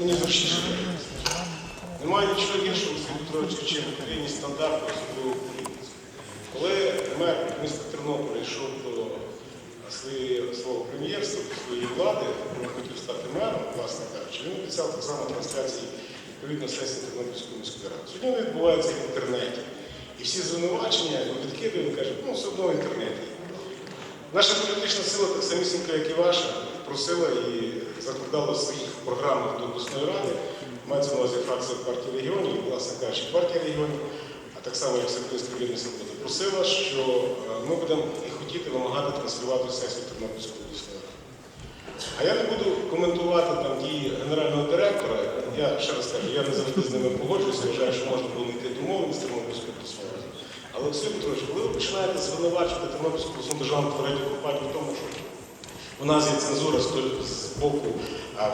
мені зручніше. Немає нічого гіршого, Сергій Петрович, чим подвійні стандарти, особливо українці. Коли мер міста Тернополя йшов до своєї- свого прем'єрства, до своєї влади, він хотів стати мером, власне кажучи, він обіцяв так само трансляції відповідно сесії Тернопільської міської ради. Сьогодні вони відбуваються в інтернеті. І всі звинувачення він відкидує, він каже, ну все одно в інтернеті. Наша політична сила, так самісінька, як і ваша, просила і закладала в своїх програмах до обласної ради, мається на увазі фракція партії регіонів, власне кажучи, партія регіонів, а так само як Всеукраїнська вільна свобода, просила, що е, ми будемо і хотіти вимагати транслювати сесію Тернопільської обласної. А я не буду коментувати там дії генерального директора. Я ще раз кажу, я не завжди з ними погоджуюся, вважаю, що можна було знайти домовленість Олексій Петрович, коли ви починаєте звинувачувати Тернопільську обласну державну твердю компанію в тому, що у нас є цензура з боку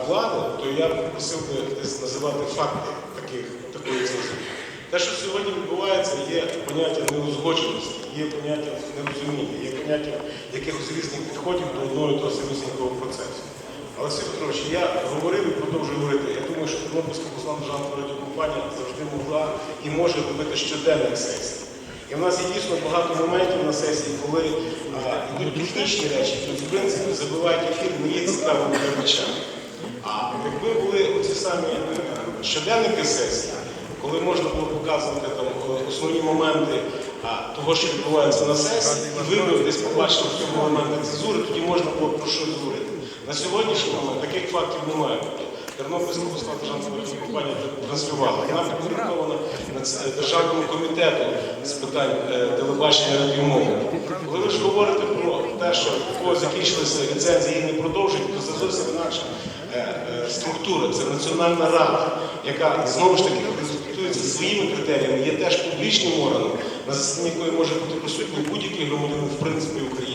влади, то я б просив би десь називати факти таких, такої цензури. Те, що сьогодні відбувається, є поняття неузгодженості, є поняття нерозуміння, є поняття якихось різних підходів до одного і того самісінького процесу. Олексій Петрович, я говорив і продовжую говорити. Я думаю, що Тернопільська обласна державна радіокомпанія завжди могла і може робити щоденних сесій. І в нас є дійсно багато моментів на сесії, коли йдуть технічні речі, які в принципі забивають ефір, не є цікавими глядачам. А якби були оці самі щоденники сесії, коли можна було показувати там е, основні моменти а, того, що відбувається на сесії, і ви б десь побачили в цьому моменти цензури, тоді можна було про щось говорити. На сьогоднішній момент таких фактів немає. Тернопільська обласна державна компанія транслювала. Вона підпорядкована Нац- державному комітету з питань е, телебачення радіомови. Коли ви ж говорите про те, що у когось закінчилися ліцензії і не продовжують, то це зовсім інакша е, е, структура. Це Національна рада, яка знову ж таки конститується своїми критеріями, є теж публічним органом, на засіданні якої може бути присутній будь-який громадянин в принципі України.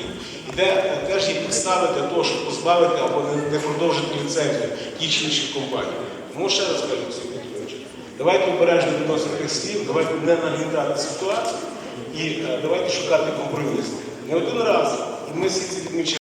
Де теж є підстави для того, щоб позбавити або не, продовжити ліцензію ті чи інші компанії. Тому ще раз кажу, Сергій Петрович, давайте обережно відносити тих слів, давайте не нагнітати ситуацію і е, давайте шукати компроміс. Не один раз, і ми всі це відмічали.